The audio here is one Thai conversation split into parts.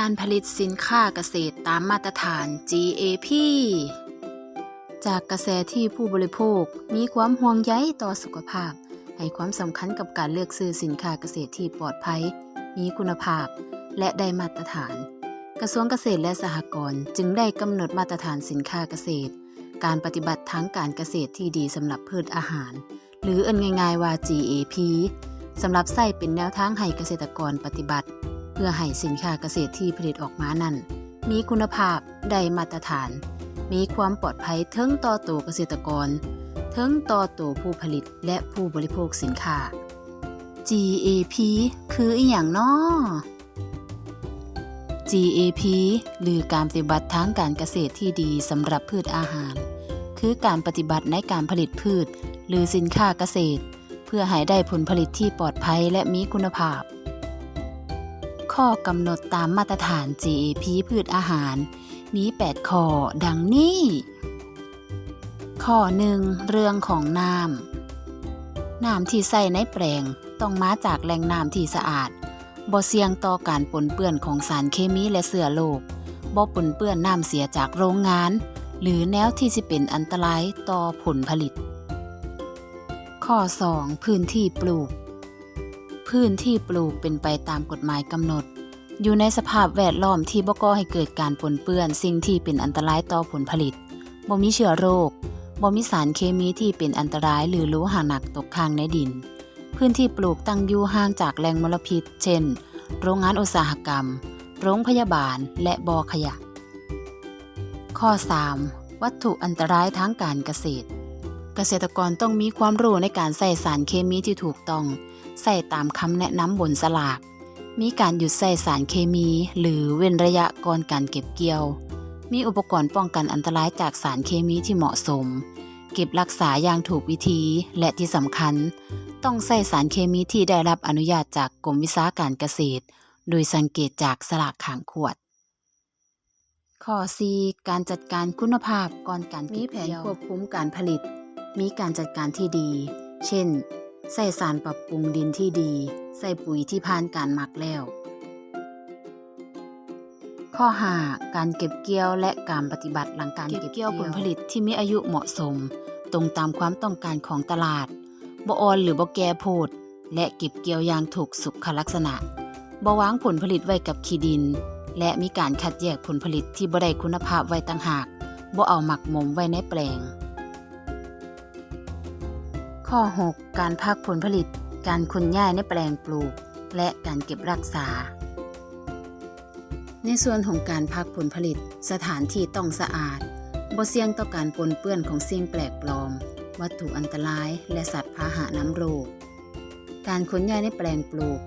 การผลิตสินค้าเกษตรตามมาตรฐาน GAP จากกระแสที่ผู้บริโภคมีความห่วงใยต่อสุขภาพ ให้ความสำคัญกับการเลือกซื้อสินค้าเกษตรที่ปลอดภัย มีคุณภาพ และได้มาตรฐาน กระทรวงเกษตรและสหกรณ์จึงได้กำหนดมาตรฐานสินค้าเกษตร การปฏิบัติทางการเกษตรที่ดีสำหรับพืชอาหาร หรือเอิ้นง่ายๆว่า GAP สำหรับใส่เป็นแนวทางให้เกษตรกรปฏิบัติ เพื่อให้สินค้าเกษตรที่ผลิตออกมานั้น มีคุณภาพได้มาตรฐาน มีความปลอดภัยทั้งต่อตัวเกษตรกรทั้งต่อตัวผู้ผลิตและผู้บริโภคสินค้า GAP คืออีหยังนอ GAP หรือการปฏิบัติทางการเกษตรที่ดีสำหรับพืชอาหาร คือการปฏิบัติในการผลิตพืช หรือสินค้าเกษตร เพื่อให้ได้ผลผลิตที่ปลอดภัยและมีคุณภาพ ข้อกำหนดตามมาตรฐาน GAP พืชอาหาร มี 8 ข้อ ดังนี้ ข้อ 1 เรื่องของน้ำน้ำที่ใส่ในแปลงต้องมาจากแหล่งน้ำที่สะอาดบ่เสี่ยงต่อการปนเปื้อนของสารเคมีและเชื้อโรคบ่ปนเปื้อนน้ำเสียจากโรงงาน หรือแนวที่สิเป็นอันตรายต่อผลผลิต ข้อ 2 พื้นที่ปลูก พื้นที่ปลูกเป็นไปตามกฎหมายกำหนด อยู่ในสภาพแวดล้อมที่บ่ก่อให้เกิดการปนเปื้อน สิ่งที่เป็นอันตรายต่อผลผลิตบ่มีเชื้อโรคบ่มีสารเคมีที่เป็นอันตรายหรือโลหะหนักตกค้างในดิน พื้นที่ปลูกตั้งอยู่ห่างจากแหล่งมลพิษ เช่น โรงงานอุตสาหกรรม โรงพยาบาล และบ่อขยะ ข้อ 3. วัตถุอันตรายทางการเกษตร เกษตรกรต้องมีความรู้ในการใส่สารเคมีที่ถูกต้องใส่ตามคำแนะนำบนสลาก มีการหยุดใส่สารเคมี หรือเว้นระยะก่อนการเก็บเกี่ยว มีอุปกรณ์ป้องกันอันตรายจากสารเคมีที่เหมาะสม เก็บรักษาอย่างถูกวิธีและที่สำคัญ ต้องใส่สารเคมีที่ได้รับอนุญาตจากกรมวิชาการเกษตร โดยสังเกตจากสลากขางขวดข้อ 4 การจัดการคุณภาพก่อนการเก็บเกี่ยวมีแผนควบคุมการผลิต มีการจัดการที่ดี เช่น ใส่สารปรับปรุงดินที่ดี ใส่ปุ๋ยที่ผ่านการหมักแล้ว ข้อ 5 การเก็บเกี่ยวและการปฏิบัติหลังการเก็บเกี่ยวผลผลิตที่มีอายุเหมาะสม ตรงตามความต้องการของตลาดบ่ออนหรือบ่แก่โพด และเก็บเกี่ยวอย่างถูกสุขลักษณะบ่วางผลผลิตไว้กับขี้ดิน และมีการคัดแยกผลผลิตที่บ่ได้คุณภาพไว้ต่างหากบ่เอาหมักหมมไว้ในแปลง ข้อ 6 การพักผลผลิต การขนย้ายในแปลงปลูก และการเก็บรักษา ในส่วนของการพักผลผลิต สถานที่ต้องสะอาดบ่เสี่ยงต่อการปนเปื้อนของสิ่งแปลกปลอม วัตถุอันตราย และสัตว์พาหะน้ำโรค การขนย้ายในแปลงปลูก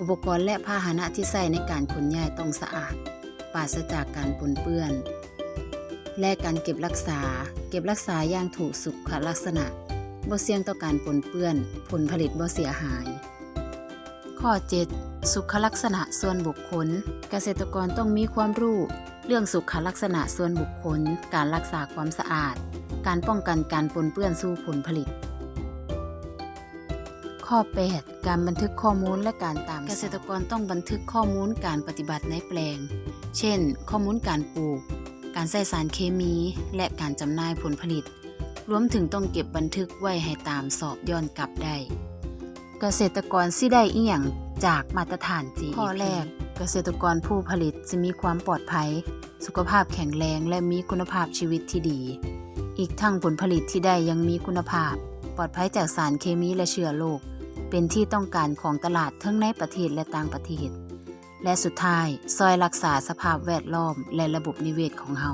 อุปกรณ์และพาหนะที่ใช้ในการขนย้ายต้องสะอาดปราศจากการปนเปื้อน และการเก็บรักษา เก็บรักษาอย่างถูกสุขลักษณะ บ่เสี่ยงต่อการปนเปื้อน ผลผลิตบ่เสียหาย ข้อ 7 สุขลักษณะส่วนบุคคล เกษตรกรต้องมีความรู้ เรื่องสุขลักษณะส่วนบุคคล การรักษาความสะอาด การป้องกันการปนเปื้อนสู่ผลผลิตข้อ 8 การบันทึกข้อมูลและการตาม เกษตรกรต้องบันทึกข้อมูลการปฏิบัติในแปลง เช่น ข้อมูลการปลูก การใส่สารเคมี และการจำหน่ายผลผลิต รวมถึงต้องเก็บบันทึกไว้ให้ตามสอบย้อนกลับได้ เกษตรกรสิได้อีหยังจากมาตรฐาน GAP ข้อแรก เกษตรกรผู้ผลิตจะมีความปลอดภัย สุขภาพแข็งแรงและมีคุณภาพชีวิตที่ดี อีกทั้งผลผลิตที่ได้ยังมีคุณภาพ ปลอดภัยจากสารเคมีและเชื้อโรคเป็นที่ต้องการของตลาดทั้งในประเทศและต่างประเทศ และสุดท้ายซอยรักษาสภาพแวดล้อมและระบบนิเวศของเฮา